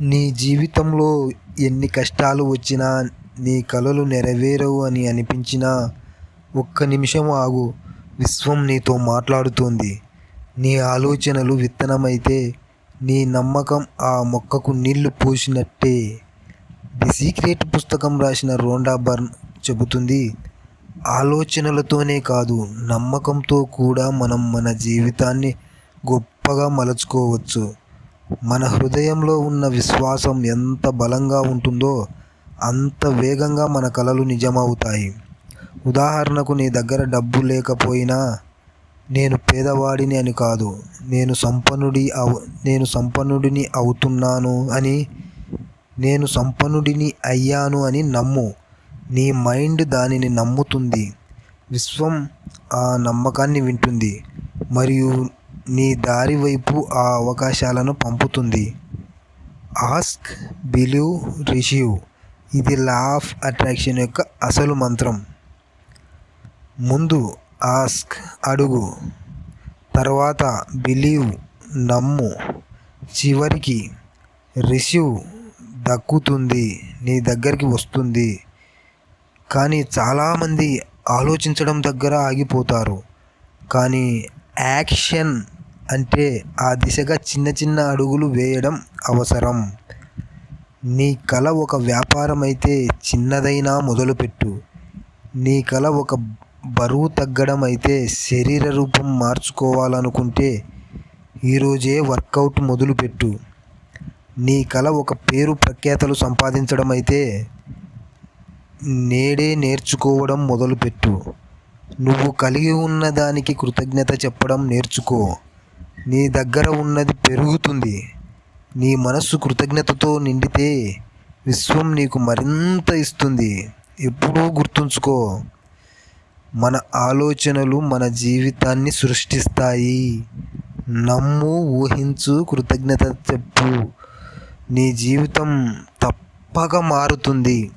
నీ జీవితంలో ఎన్ని కష్టాలు వచ్చినా నీ కలలు నెరవేరవు అని అనిపించినా ఒక్క నిమిషం ఆగు. విశ్వం నీతో మాట్లాడుతోంది. నీ ఆలోచనలు విత్తనమైతే నీ నమ్మకం ఆ మొక్కకు నీళ్ళు పోసినట్టే. ది సీక్రెట్ పుస్తకం రాసిన రోండా బర్న్ చెబుతుంది ఆలోచనలతోనే కాదు నమ్మకంతో కూడా మనం మన జీవితాన్ని గొప్పగా మలుచుకోవచ్చు. మన హృదయంలో ఉన్న విశ్వాసం ఎంత బలంగా ఉంటుందో అంత వేగంగా మన కలలు నిజమవుతాయి. ఉదాహరణకు నీ దగ్గర డబ్బు లేకపోయినా నేను పేదవాడిని అని కాదు నేను సంపన్నుడి అవు నేను సంపన్నుడిని అవుతున్నాను అని నేను సంపన్నుడిని అయ్యాను అని నమ్ము. నీ మైండ్ దానిని నమ్ముతుంది. విశ్వం ఆ నమ్మకాన్ని వింటుంది. మరియు నీ దారి వైపు ఆ అవకాశాలను పంపుతుంది. Ask believe receive. ఇది లా ఆఫ్ అట్రాక్షన్ యొక్క అసలు మంత్రం. ముందు ఆస్క్ అడుగు. తర్వాత బిలీవ్ నమ్ము. చివరికి రిసీవ్ దక్కుతుంది నీ దగ్గరికి వస్తుంది. కానీ చాలామంది ఆలోచించడం దగ్గర ఆగిపోతారు. కానీ యాక్షన్ అంటే ఆ దిశగా చిన్న చిన్న అడుగులు వేయడం అవసరం. నీ కల ఒక వ్యాపారం అయితే చిన్నదైనా మొదలుపెట్టు. నీ కల ఒక బరువు తగ్గడం అయితే శరీర రూపం మార్చుకోవాలనుకుంటే ఈరోజే వర్కౌట్ మొదలుపెట్టు. నీ కల ఒక పేరు ప్రఖ్యాతలు సంపాదించడం అయితే నేడే నేర్చుకోవడం మొదలుపెట్టు. నువ్వు కలిగి ఉన్న దానికి కృతజ్ఞత చెప్పడం నేర్చుకో. నీ దగ్గర ఉన్నది పెరుగుతుంది. నీ మనస్సు కృతజ్ఞతతో నిండితే విశ్వం నీకు మరింత ఇస్తుంది. ఎప్పుడూ గుర్తుంచుకో మన ఆలోచనలు మన జీవితాన్ని సృష్టిస్తాయి. నమ్ము ఊహించు కృతజ్ఞత చెప్పు. నీ జీవితం తప్పక మారుతుంది.